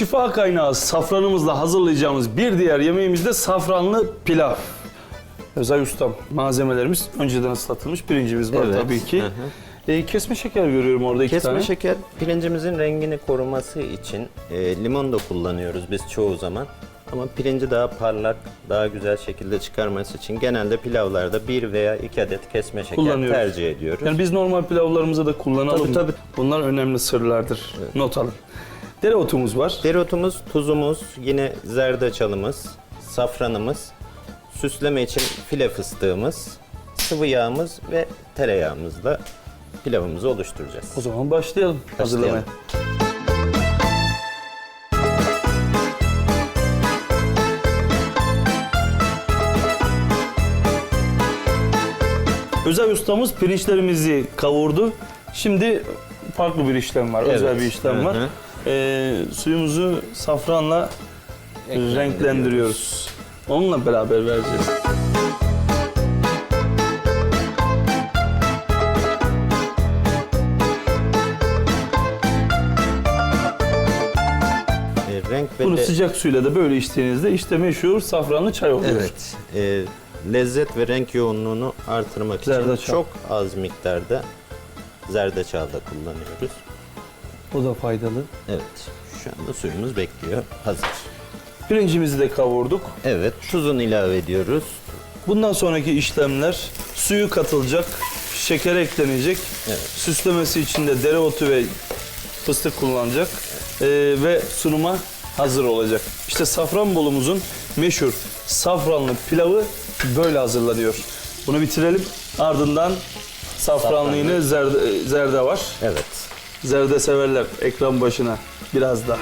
şifa kaynağı safranımızla hazırlayacağımız bir diğer yemeğimiz de safranlı pilav. Özay Ustam, malzemelerimiz önceden ıslatılmış pirincimiz var Evet. tabii ki. Hı hı. E, kesme şeker görüyorum orada iki Kesme tane. şeker pirincimizin rengini koruması için e, limon da kullanıyoruz biz çoğu zaman. Ama pirinci daha parlak, daha güzel şekilde çıkarması için genelde pilavlarda bir veya iki adet kesme şeker Kullanıyoruz. tercih ediyoruz. Yani biz normal pilavlarımıza da kullanalım. Tabii, tabii. Bunlar önemli sırlardır. Not alın. Dereotumuz var. Dereotumuz, tuzumuz, yine zerdeçalımız, safranımız, süsleme için file fıstığımız, sıvı yağımız ve tereyağımızla pilavımızı oluşturacağız. O zaman başlayalım, hazırlamaya. Özel ustamız pirinçlerimizi kavurdu. Şimdi farklı bir işlem var, özel Evet. bir işlem Hı var. hı. Ee, suyumuzu safranla renklendiriyoruz. Onunla beraber vereceğiz. E, renk ve Bunu sıcak suyla da böyle içtiğinizde işte meşhur safranlı çay oluyor. Evet. e, lezzet ve renk yoğunluğunu artırmak için Zerdeçal. çok az miktarda zerdeçal da kullanıyoruz. O da faydalı. Evet. Şu anda suyumuz bekliyor. Hazır. Pirincimizi de kavurduk. Evet. Tuzunu ilave ediyoruz. Bundan sonraki işlemler suyu katılacak, şeker eklenecek. Evet. Süslemesi için de dereotu ve fıstık kullanacak Ee, ve sunuma hazır olacak. İşte Safranbolumuzun meşhur safranlı pilavı böyle hazırlanıyor. Bunu bitirelim. Ardından safranlı yine zerde, zerde var. Evet. Zerde severler ekran başına biraz da.